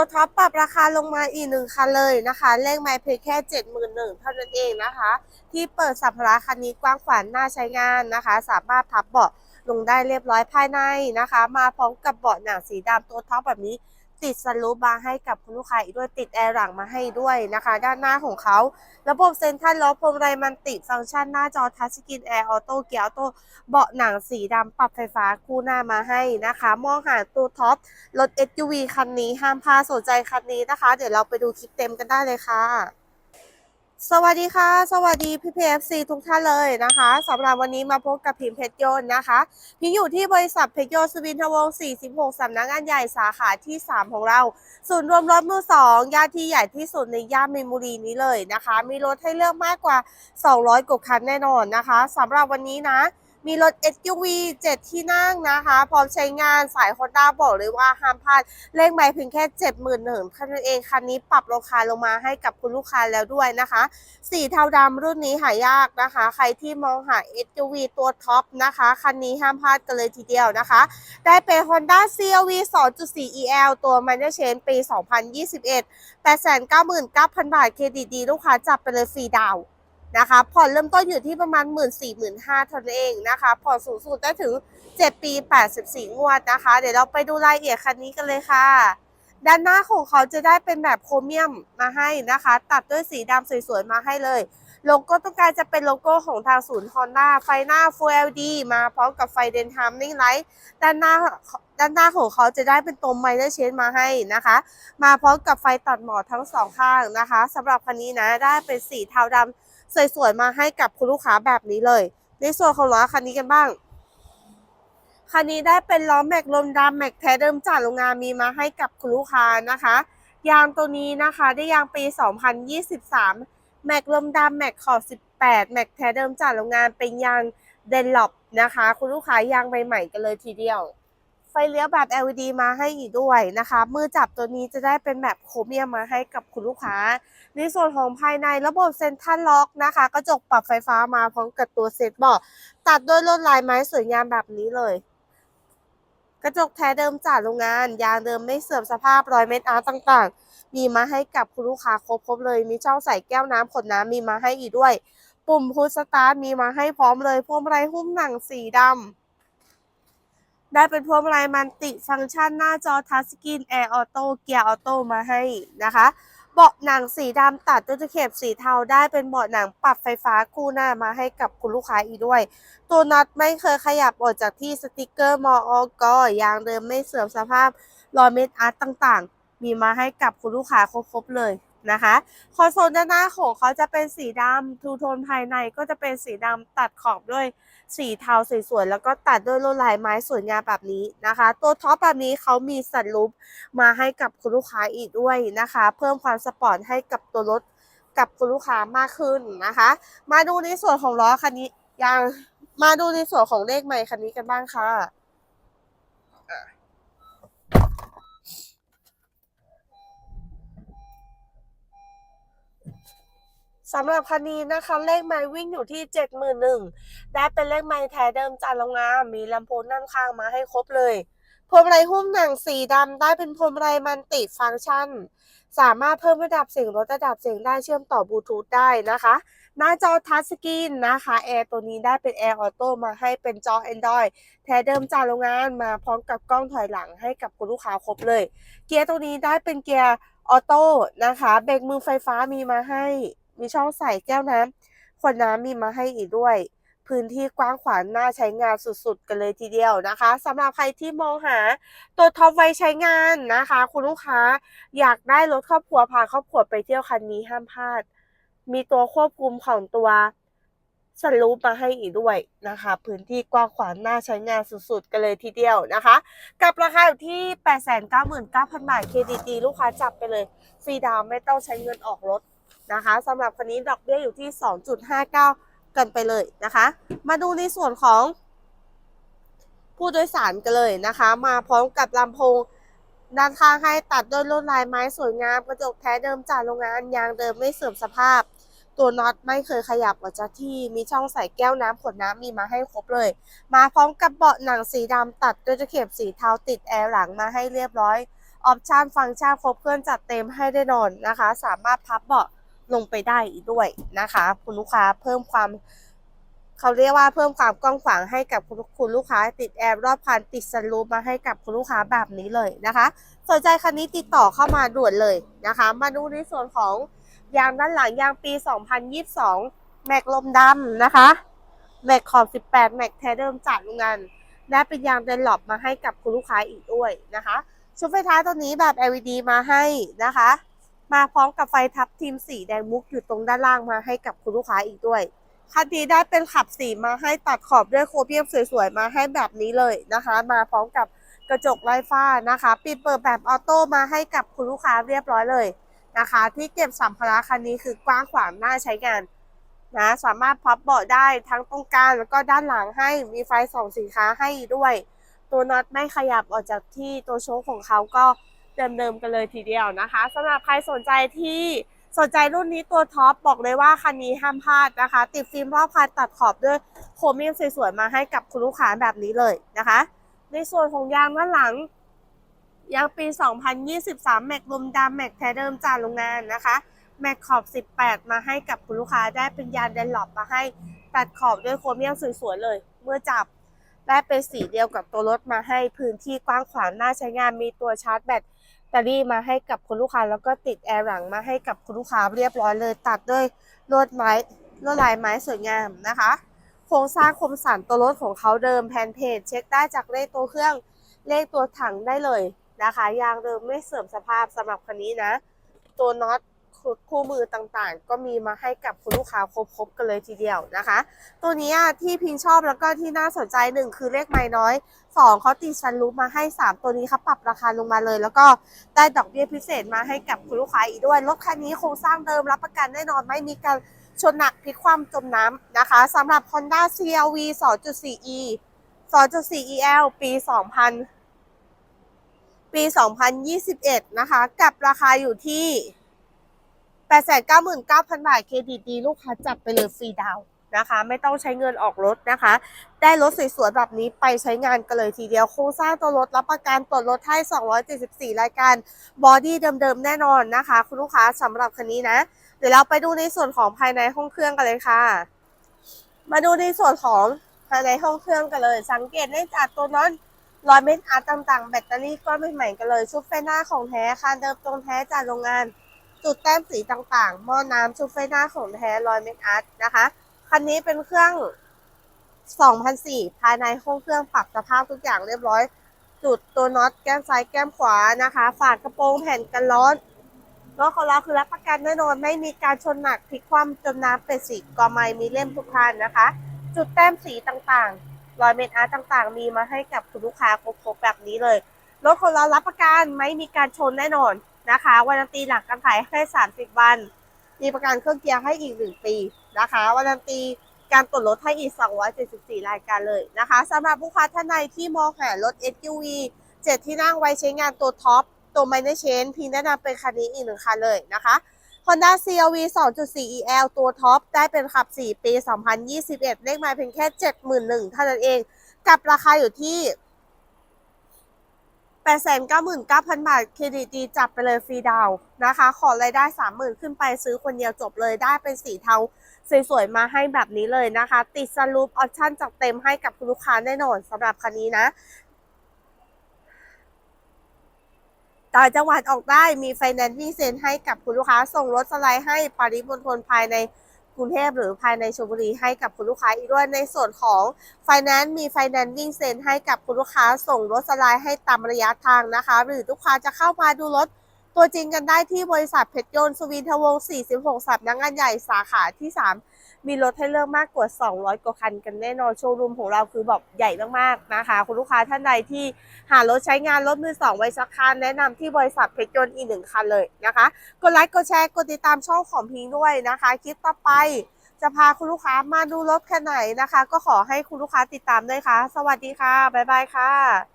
ตัวท็อปปรับราคาลงมาอีกหนึ่งคันเลยนะคะ เลขไมล์เพียงแค่เจ็ดหมื่นหนึ่งเท่านั้นเองนะคะ ที่เปิดสัมภาระคันนี้กว้างขวางน่าใช้งานนะคะ สามารถพับเบาะลงได้เรียบร้อยภายในนะคะ มาพร้อมกับเบาะหนังสีดำตัวท็อปแบบนี้ ติดสลูปมาให้กับคุณลูกค้าอีกด้วยติดแอร์หลังมาให้ด้วยนะคะ ด้านหน้าของเขา ระบบเซ็นทรัลล็อกพวงมไรมันติดฟังก์ชันหน้าจอทัชสกรีนแอร์ออโต้เกียร์ออโต้เบาะหนังสีดำปรับไฟฟ้าคู่หน้ามาให้นะคะ มองหาตัวท็อปรถ SUV คันนี้ห้ามพลาดสนใจคันนี้นะคะ เดี๋ยวเราไปดูคลิปเต็มกันได้เลยค่ะ สวัสดีค่ะ สวัสดีพี่พีเอฟซีทุกท่านเลยนะคะสำหรับวันนี้มาพบกับพิมพ์เพชรยนต์นะคะพิมอยู่ที่บริษัทเพชรยนต์สวินทวงศ์46สำนักงานใหญ่สาขาที่ 3 ของเรา ศูนย์รวมรถมือ2ย่านที่ใหญ่ที่สุดในย่านเมมโมรีนี้เลยนะคะ มีรถให้เลือกมากกว่า 200กว่าคันแน่นอนนะคะสำหรับวันนี้นะ มีรถ SUV 7 ที่นั่งนะคะ พร้อมใช้งานสาย Honda บอกเลยว่าห้ามพลาดเลขไมล์เพียงแค่70,000หนึ่งคันนเองคันนี้ปรับราคาลงมาให้กับคุณลูกค้าแล้วด้วยนะคะ สีเทาดำรุ่นนี้หายากนะคะ ใครที่มองหา SUV ตัวท็อปนะคะ คันนี้ห้ามพลาดกันเลยทีเดียวนะคะ ได้เป็น Honda CRV 2.4 EL ตัว Minor Change ปี 2021 899,000 บาทเครดิตดี ลูกค้าจับไปเลยฟรีดาว นะคะผ่อนเริ่มต้นอยู่ที่ประมาณ 1 4 0 0 0 0 5เท่านั้นเองนะคะผ่อนสูงสุดได้ถึง 7 ปี 84 งวดนะคะ เดี๋ยวเราไปดูรายละเอียดคันนี้กันเลยค่ะ ด้านหน้าของเขาจะได้เป็นแบบโครเมียมมาให้นะคะ ตัดด้วยสีดำสวยๆมาให้เลย โลโก้ต้องการจะเป็นโลโก้ของทางศูนย์ Honda ไฟหน้า Full LED มาพร้อมกับไฟเดนทามนิ่งไลท์ด้านหน้า ด้านหน้าของเขาจะได้เป็นตัวไมเนอร์เชนมาให้นะคะ มาพร้อมกับไฟตัดหมอกทั้งสองข้างนะคะสำหรับคันนี้นะได้เป็นสีเทาดำสวยๆมาให้กับคุณลูกค้าแบบนี้เลย ในส่วนของล้อคันนี้กันบ้างคันนี้ได้เป็นล้อแม็กลมดำแม็กแท้เดิมจากโรงงานมีมาให้กับคุณลูกค้านะคะ ยางตัวนี้นะคะได้ยางปี 2023 แม็กลมดำแม็กขอบ 18 แม็กแท้เดิมจากโรงงานเป็นยางเดนล็อปนะคะ คุณลูกค้ายางใหม่ๆกันเลยทีเดียว ไฟเลี้ยวแบบ LED มาให้อีกด้วยนะคะ มือจับตัวนี้จะได้เป็นแบบโครเมียมมาให้กับคุณลูกค้า ในส่วนของภายในระบบเซ็นทรัลล็อกนะคะ กระจกปรับไฟฟ้ามาพร้อมกับตัวเซ็ตบาะตัดด้วยลวดลายไม้สวยงามแบบนี้เลย กระจกแท้เดิมจากโรงงาน ยางเดิมไม่เสื่อมสภาพรอยเม็ดอาร์ตต่างๆ มีมาให้กับคุณลูกค้าครบๆเลย มีช่องใส่แก้วน้ำขวดน้ำมีมาให้อีกด้วย ปุ่มพุชสตาร์ทมีมาให้พร้อมเลยพวงมาลัยหุ้มหนังสีดำ ได้เป็นพวงมาลัยมันติฟังก์ชันหน้าจอทัชสกรีนแอร์ออโต้เกียร์ออโต้มาให้นะคะเบาะหนังสีดำตัดด้วยตะเข็บสีเทาได้เป็นเบาะหนังปรับไฟฟ้าคู่หน้ามาให้กับคุณลูกค้าอีกด้วย ตัวน็อตไม่เคยขยับออกจากที่สติกเกอร์มออกยางเดิมไม่เสื่อมสภาพรอยเม็ดอาร์ตต่างๆ มีมาให้กับคุณลูกค้าครบๆเลยนะคะคอนโซลด้านหน้าของเขาจะเป็นสีดำทูโทนภายในก็จะเป็นสีดำตัดขอบด้วย สีเทาสวยๆแล้วก็ตัดด้วยลวดลายไม้สวยงามแบบนี้นะคะ ตัวท็อปแบบนี้เขามีสันลูปมาให้กับคุณลูกค้าอีกด้วยนะคะ เพิ่มความสปอร์ตให้กับตัวรถกับคุณลูกค้ามากขึ้นนะคะ มาดูในส่วนของล้อคันนี้ยังมาดูในส่วนของเลขใหม่คันนี้กันบ้างค่ะ สำหรับคันนี้นะคะ เลขไม้วิ่งอยู่ที่ 71,000ได้เป็นเลขไม้แท้เดิมจากโรงงานมีลำโพงด้านข้างมาให้ครบเลยพวงมาลัยหุ้มหนังสีดำได้เป็นพวงมาลัยมันติฟังก์ชัน สามารถเพิ่มระดับเสียงลดระดับเสียงได้เชื่อมต่อบลูทูธได้นะคะ หน้าจอทัชสกรีนนะคะแอร์ตัวนี้ได้เป็นแอร์ออโต้มาให้เป็นจอ Android แท้เดิมจากโรงงานมาพร้อมกับกล้องถอยหลังให้กับคุณลูกค้าครบเลย เกียร์ตัวนี้ได้เป็นเกียร์ออโต้นะคะเบรกมือไฟฟ้ามีมาให้ มีช่องใส่แก้วน้ำขวดน้ำมีมาให้อีกด้วย พื้นที่กว้างขวางน่าใช้งานสุดๆ กันเลยทีเดียวนะคะสำหรับใครที่มองหาตัวท็อปไว้ใช้งานนะคะ คุณลูกค้าอยากได้รถครอบครัวพาครอบครัวไปเที่ยวคันนี้ห้ามพลาด มีตัวควบคุมของตัวสลูปมาให้อีกด้วยนะคะ พื้นที่กว้างขวางน่าใช้งานสุดๆ กันเลยทีเดียวนะคะ กับราคาอยู่ที่ 899,000 บาทเครดิตดีลูกค้าจับไปเลย ฟรีดาวไม่ต้องใช้เงินออกรถ นะคะสำหรับคันนี้ดอกเบี้ยอยู่ที่ 2.59 กันไปเลยนะคะ มาดูในส่วนของผู้โดยสารกันเลยนะคะ มาพร้อมกับลำโพงด้านข้างให้ตัดด้วยลวดลายไม้สวยงามกระจกแท้เดิมจากโรงงานยางเดิมไม่เสื่อมสภาพ ตัวน็อตไม่เคยขยับออกจากที่มีช่องใส่แก้วน้ำขวดน้ำมีมาให้ครบเลย มาพร้อมกับเบาะหนังสีดำตัดด้วยตะเข็บสีเทาติดแอร์หลังมาให้เรียบร้อยออปชันฟังก์ชันครบเครื่องจัดเต็มให้ได้นอนนะคะ สามารถพับเบาะ ลงไปได้อีกด้วยนะคะ คุณลูกค้าเพิ่มความเขาเรียกว่าเพิ่มความกว้างขวางให้กับคุณคุณลูกค้า ติดแอร์รอบคันติดซันรูฟมาให้กับคุณลูกค้าแบบนี้เลยนะคะ สนใจคันนี้ติดต่อเข้ามาด่วนเลยนะคะ มาดูในส่วนของยางด้านหลังยางปี 2022 แม็กลมดำนะคะ แม็กขอบ 18 แม็กแท้เดิมจากโรงงานได้เป็นยางเดนหลอปมาให้กับคุณลูกค้าอีกด้วยนะคะ ชุดไฟท้ายตัวนี้แบบ LED มาให้นะคะ มาพร้อมกับไฟทับทีมสีแดงมุกอยู่ตรงด้านล่างมาให้กับคุณลูกค้าอีกด้วยคันนี้ได้เป็นขับสีมาให้ตัดขอบด้วยโครเมียมสวยๆ มาให้แบบนี้เลยนะคะ มาพร้อมกับกระจกไร้ฝ้านะคะปิดเปิดแบบออโต้มาให้กับคุณลูกค้าเรียบร้อยเลยนะคะ ที่เก็บสัมภาระคันนี้คือกว้างขวางน่าใช้งานนะสามารถพับเบาะได้ทั้งตรงกลางแล้วก็ด้านหลังให้มีไฟส่องสินค้าให้ด้วย ตัวน็อตไม่ขยับออกจากที่ตัวโชคของเขาก็ เดิมๆกันเลยทีเดียวนะคะสำหรับใครสนใจที่สนใจรุ่นนี้ตัวท็อปบอกเลยว่าคันนี้ห้ามพลาดนะคะ ติดฟิล์มรอบคันตัดขอบด้วยโครเมียมสวยๆมาให้กับคุณลูกค้าแบบนี้เลยนะคะ ในส่วนของยางด้านหลังยางปี 2023 แม็กลมดำแม็กแท้เดิมจากโรงงานนะคะแม็กขอบ 18 มาให้กับคุณลูกค้าได้เป็นยางเดนหลอปมาให้ตัดขอบด้วยโครเมียมสวยๆเลย เมื่อจับได้เป็นสีเดียวกับตัวรถมาให้พื้นที่กว้างขวางน่าใช้งานมีตัวชาร์จแบต เตอรี่มาให้กับคุณลูกค้า แล้วก็ติดแอร์หลังมาให้กับคุณลูกค้าเรียบร้อยเลย ตัดด้วยลวดไม้ลวดลายไม้สวยงามนะคะ โครงสร้างคมสันตัวรถของเขาเดิมแพนเพจเช็คได้จากเลขตัวเครื่องเลขตัวถังได้เลยนะคะ ยางเดิมไม่เสื่อมสภาพสำหรับคันนี้นะ ตัวน็อต คู่มือต่างๆ ก็มีมาให้กับคุณลูกค้าครบๆกันเลยทีเดียวนะคะ ตัวนี้ที่พิงชอบแล้วก็ที่น่าสนใจหนึ่งคือเลขไม้น้อยสองเขาตีชันรูปมาให้สามตัวนี้เขาปรับราคาลงมาเลย แล้วก็ได้ดอกเบี้ยพิเศษมาให้กับคุณลูกค้าอีกด้วยรถคันนี้โครงสร้างเดิมรับประกันแน่นอนไม่มีการชนหนักพลิกคว่ำจมน้ำนะคะสำหรับ Honda CRV 2.4e 2.4 EL ปี 2000 ปี 2021 นะคะ กับราคาอยู่ที่ 899,000บาทเครดิตดีลูกค้าจัดไปเลยฟรีดาวนะคะ ไม่ต้องใช้เงินออกรถนะคะ ได้รถสวยๆแบบนี้ไปใช้งานกันเลยทีเดียวโครงสร้างตัวรถรับประกันตรวจรถให้ 274 รายการบอดี้เดิมๆ แน่นอนนะคะ คุณลูกค้าสำหรับคันนี้นะ เดี๋ยวเราไปดูในส่วนของภายในห้องเครื่องกันเลยค่ะ มาดูในส่วนของภายในห้องเครื่องกันเลย สังเกตได้จากตัวนั้นรอยเม็ดอาร์ตต่างๆ แบตเตอรี่ก็ไม่ใหม่กันเลย ชุดไฟหน้าของแท้คันเดิมตรงแท้จากโรงงาน จุดแต้มสีต่างๆ หม้อน้ำชุดไฟหน้าของแท้รอยเมคอัพนะคะ คันนี้เป็นเครื่อง 2004 ภายในห้องเครื่องปรับสภาพทุกอย่างเรียบร้อย จุดตัวน็อตแก้มซ้ายแก้มขวานะคะ ฝากระโปรงแผ่นกันร้อนรถของเราคือรับประกันแน่นอน ไม่มีการชนหนักพลิกคว่ำจมน้ำเป็นสีกอไม้มีเล่มทุกคันนะคะ จุดแต้มสีต่างๆ รอยเมคอาร์ตต่างๆ มีมาให้กับคุณลูกค้าครบๆแบบนี้เลยรถของเรารับประกันไม่มีการชนแน่นอน นะคะวารันตีหลังการขายให้ 30 วัน มีประกันเครื่องเกียร์ให้อีก 1 ปีนะคะวารันตีการตรวจรถให้อีก 274 รายการเลยนะคะสำหรับลูกค้าท่านใดที่มองหารถ SUV 7 ที่นั่งไว้ใช้งานตัวท็อป ตัวไมเนเชนพีแนะนำเป็นคันนี้อีกหนึ่งคันเลยนะคะ Honda CRV 2.4 EL ตัวท็อป ได้เป็นขับ 4 ปี 2021 เลขไมาเพียงแค่ 71,000เท่านั้นเอง กับราคาอยู่ที่ 899,000 บาท เครดิตดีจับไปเลยฟรีดาวนะคะ ขอรายได้ 30,000 ขึ้นไปซื้อคนเดียวจบเลยได้เป็นสีเทาสวยๆ มาให้แบบนี้เลยนะคะ ติดสลูปออปชั่นจัดเต็มให้กับคุณลูกค้าแน่นอนสำหรับคันนี้นะต่างจังหวัดออกได้มีไฟแนนซ์วิ่งเซ็นให้กับคุณลูกค้าส่งรถสไลด์ให้ปริมณฑลภายใน กรุงเทพหรือภายในชลบุรีให้กับคุณลูกค้าอีกด้วยในส่วนของไฟแนนซ์มีไฟแนนซ์วิ่งเซ็นให้กับคุณลูกค้าส่งรถสไลด์ให้ตามระยะทางนะคะ หรือลูกค้าจะเข้ามาดูรถตัวจริงกันได้ที่บริษัทเพชรยนต์สวินทวงศ์46สำนักงานใหญ่สาขาที่ 3 มีรถให้เลือกมากกว่า 200 กว่าคันกันแน่นอนโชว์รูมของเราคือแบบใหญ่มากๆนะคะ คุณลูกค้าท่านใดที่หารถใช้งานรถมือสองไว้สักคันแนะนำที่บริษัทเพชรยนต์อีกหนึ่งคันเลยนะคะ กดไลค์กดแชร์กดติดตามช่องของพิงด้วยนะคะ คลิปต่อไปจะพาคุณลูกค้ามาดูรถคันไหนนะคะ ก็ขอให้คุณลูกค้าติดตามด้วยค่ะ สวัสดีค่ะ บ๊ายบายค่ะ